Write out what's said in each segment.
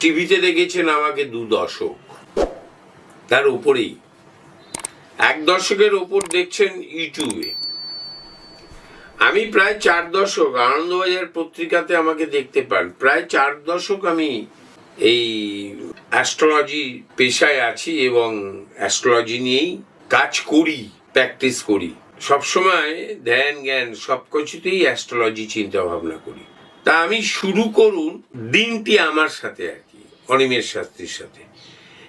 টিভিতে দেখেছেন আমাকে দু দশক। তার উপরেই। এক দশকের ওপর দেখছেন ইউটিউবে। আমি প্রায় চার দশক আনন্দবাজার পত্রিকাতে আমাকে দেখতে পান। প্রায় চার দশক আমি এই অ্যাস্ট্রোলজি পেশায় আছি এবং অ্যাস্ট্রোলজি নিয়েই কাজ করি, প্র্যাকটিস করি। সবসময় ধ্যান, জ্ঞান সব কিছুতেই অ্যাস্ট্রোলজি চিন্তা ভাবনা করি। তা আমি শুরু করুন, দিনটি আমার সাথে অনিমেষ শাস্ত্রীর সাথে।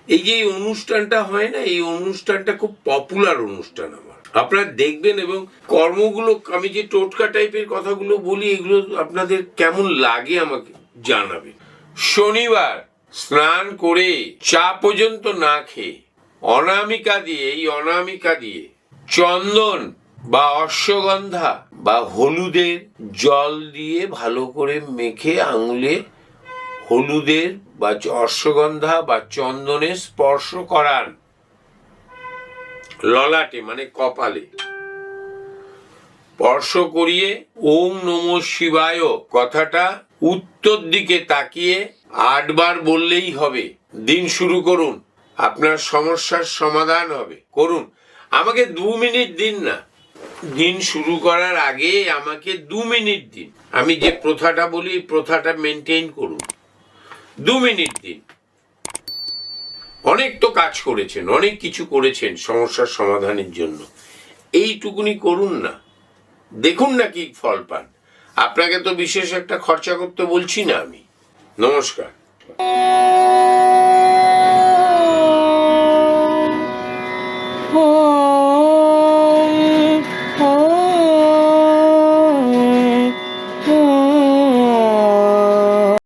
এই যে অনুষ্ঠানটা হয় না, এই অনুষ্ঠানটা খুব পপুলার অনুষ্ঠান আমার। আপনারা দেখবেন এবং কর্মগুলো, আমি যে টোটকা টাইপের কথাগুলো বলি, এগুলো আপনাদের কেমন লাগে আমাকে জানাবেন। শনিবার স্নান করে চা পর্যন্ত না খেয়ে, অনামিকা দিয়ে, এই অনামিকা দিয়ে চন্দন বা অশ্বগন্ধা বা হলুদের জল দিয়ে ভালো করে মেখে আঙুলে হলুদের বা অশ্বগন্ধা বা চন্দনে স্পর্শ করান। ললাটে মানে কপালে। স্পর্শ করিয়ে, ওম নম শিবায়, কথাটা উত্তর দিকে তাকিয়ে আটবার বললেই হবে। দিন শুরু করুন, আপনার সমস্যার সমাধান হবে। করুন। আমাকে দু মিনিট দিন না। দিন শুরু করার আগে আমাকে দু মিনিট দিন। আমি যে প্রথাটা বলি, প্রথাটা মেনটেন করুন। দু মিনিট দিন। অনেক তো কাজ করেছেন, অনেক কিছু করেছেন সমস্যার সমাধানের জন্য। এইটুকুনি করুন না। দেখুন না কি ফল পান। আপনাকে তো বিশেষ একটা খরচা করতে বলছি না আমি। নমস্কার।